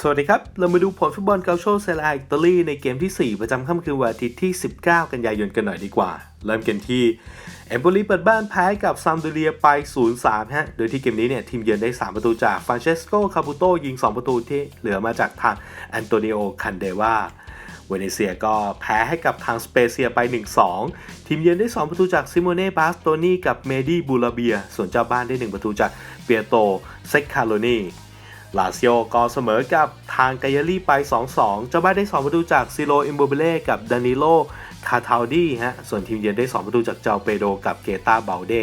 สวัสดีครับ เรามาดูผลฟุตบอลเกาโชเซราอิตาลีในเกมที่ 4 ประจำค่ำคืนวันอาทิตย์ที่ 19 กันยายนกันหน่อยดีกว่า เริ่มกันที่เอมโปลีเปิดบ้านแพ้กับซามโดเรียไป 0-3 ฮะ โดยที่เกมนี้เนี่ย ทีมเยือนได้ 3 ประตูจากฟรานเชสโก คาบูโตยิง 2 ประตูที่เหลือมาจากทางแอนโตนิโอ คันเดวาเวเนเซียก็แพ้ให้กับทางสเปเซียไป 1-2 ทีมเยือนได้ 2 ประตูจากซิโมเน่ บาสโตนีกับเมดี้บูลาเบีย ส่วนเจ้าบ้านได้ 1 ประตูจากเปียโต เซคคาโลนี ลาซิโอก็เสมอกับทางกายารี่ไป 2-2 เจ้าบ้านได้ 2 ประตูจากซิโลอิมโบเบเล่กับดานิโลคาทาวดีฮะ ส่วนทีมเยือนได้ 2 ประตูจากเจ้าเปโดกับเกตาเบลเด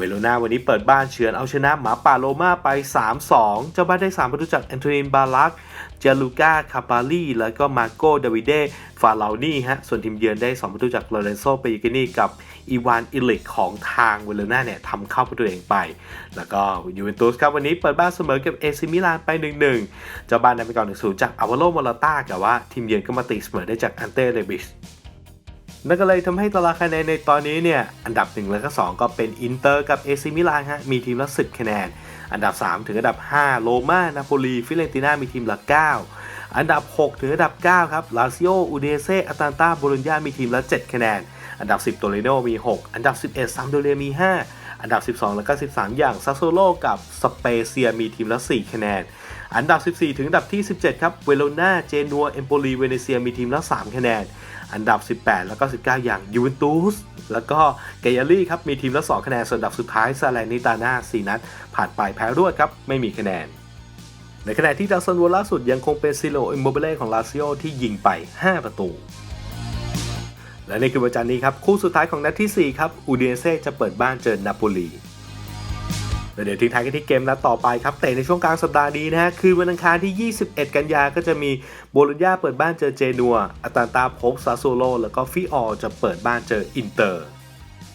เวโรนาวันนี้เปิดบ้านเฉือนเอาชนะหมาป่าโรม่าไป 3-2 เจ้าบ้านได้ 3 ประตูจากแอนโทนินบาลักเจลูกาคาปาลีแล้วก็มาโกดาวิเดฟาเลานี่ฮะ ส่วนทีมเยือนได้ 2 ประตูจากโลเรนโซเปยิกินีกับอีวานอิลิกของทางเวโรนาเนี่ยทำเข้าประตูเองไป แล้วก็ยูเวนตุสครับวันนี้เปิดบ้านเสมอกับเอซิมิลานไป 1-1 เจ้าบ้านนำไปก่อน1-0จากอาวาโลมอลาต้าแต่ว่าทีมเยือนก็มาตีเสมอได้จากอันเต้เรบิช นั่นก็เลยทำให้ตารางคะแนนในตอนนี้เนี่ยอันดับ 1 และก็ 2 ก็เป็นอินเตอร์กับเอซิมิลานฮะมีทีมละ10คะแนน อันดับ 3 ถึงอันดับ 5 โรม่านาโปลีฟิเรนติน่ามีทีมละ 9 อันดับ 6 ถึงอันดับ 9 ครับลาซิโออูเดเซอาตานตาโบโลญญามีทีมละ 7 คะแนน อันดับ 10 โตเรโนมี 6 อันดับ 11ซัมโดเรียมี 5 อันดับ 12 และก็ 13 อย่างซาโซโลกับสเปเซียมีทีมละ 4 คะแนน อันดับ 14 ถึงอันดับที่ 17 ครับ เวโรนาเจนัว เอมโปลี เวเนเซีย มีทีมละ 3 คะแนน อันดับ 18 แล้วก็ 19 อย่างยูเวนตุส แล้วก็เกยารี่ครับ มีทีมละ 2 คะแนน ส่วนอันดับสุดท้ายซาแลนิตาน่า 4 นัด ผ่านไปแพ้รวดครับ ไม่มีคะแนน ในขณะที่ดาวซันโวล่าสุดยังคงเป็นซิโลอิมโมเบเล่ของลาซิโอที่ยิงไป 5 ประตูและในคือวันจันทร์นี้ครับ คู่สุดท้ายของนัดที่ 4 ครับ อูเดเซ่จะเปิดบ้านเจอนาโปลี เดี๋ยวทิ้งท้ายกันที่เกมนัดต่อไปครับเตะในช่วงกลางสัปดาห์นี้นะฮะคืนวันอังคารที่ 21 กันยาก็จะมีโบโลญญาเปิดบ้านเจอเจนัวอาตานตาพบซาโซโลแล้วก็ฟิออร์จะเปิดบ้านเจออินเตอร์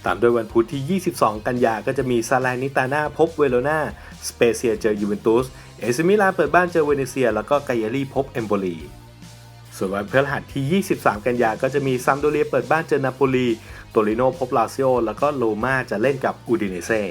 ตามด้วยวันพุธที่ 22 กันยาก็จะมีซาลานิตาน่าพบเวโรนาสเปเซียเจอยูเวนตุส เอซิมิลานเปิดบ้านเจอเวเนเซีย แล้วก็ไกยารี่พบเอมโบลี ส่วนวันพฤหัสที่ 23 กันยาก็จะมีซัมโดเรียเปิดบ้านเจอนาโปลี โตริโนพบลาซิโอ แล้วก็โรมาจะเล่นกับอูดิเนเซ่